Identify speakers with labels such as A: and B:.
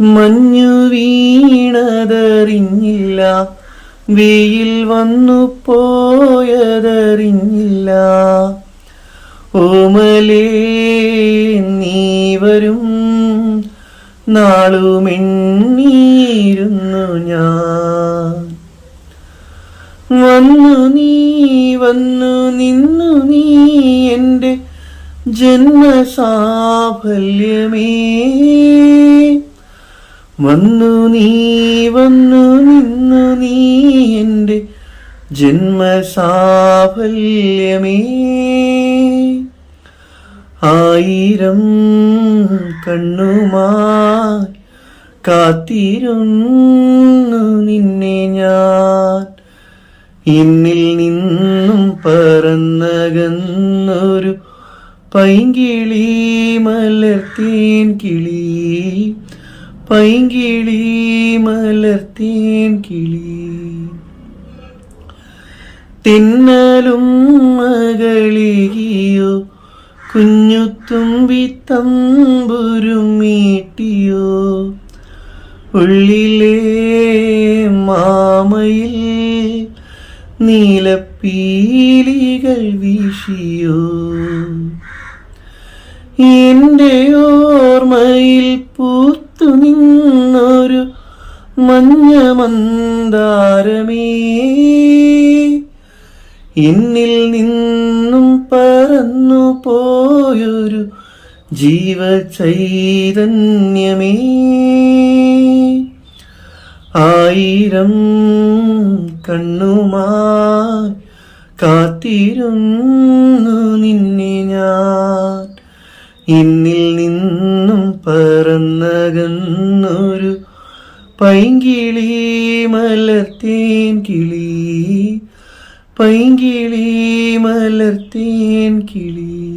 A: മഞ്ഞു വീണതറിഞ്ഞില്ല. വെയിൽ വന്നു പോയതറിഞ്ഞില്ല. ഓമലേ നീ വരും. നാളുമെണ്ണീരുന്നു ഞാൻ. വന്നു നീ വന്നു നിന്നു നീ എന്റെ ജന്മസാഫല്യമേ. വന്നു നീ വന്നു നിന്നു നീ എന്റെ ജന്മസാഫല്യമേ. ആയിരം കണ്ണുമായി കാത്തിരുന്നു നിന്നെ ഞാൻ. ഇന്നിൽ നിന്നും പറന്നകന്നൊരു പൈങ്കിളി മലർത്തേൻ കിളി. പൈങ്കിളി മലർത്തേൻ കിളി. തിന്നലും മകളിയോ കുഞ്ഞുത്തുമ്പി തുമ്പി മീട്ടിയോ ഉള്ളിലെ മാമയിൽ നീലപ്പീലികൾ വീശിയോ. എന്റെ ഓർമ്മയിൽ പൂത്തു നിന്നൊരു മഞ്ഞ മന്ദാരമേ. എന്നിൽ നിന്നും പറന്നു പോയൊരു ജീവചൈതന്യമേ. ആയിരം കണ്ണുമായി കാത്തിരുന്നു നിന്നെ ഞാൻ. എന്നിൽ നിന്നും പറന്നകന്നൊരു പൈങ്കിളി മലർത്തേൻ കിളി. പൈങ്കിളി മലർത്തേൻ കിളി.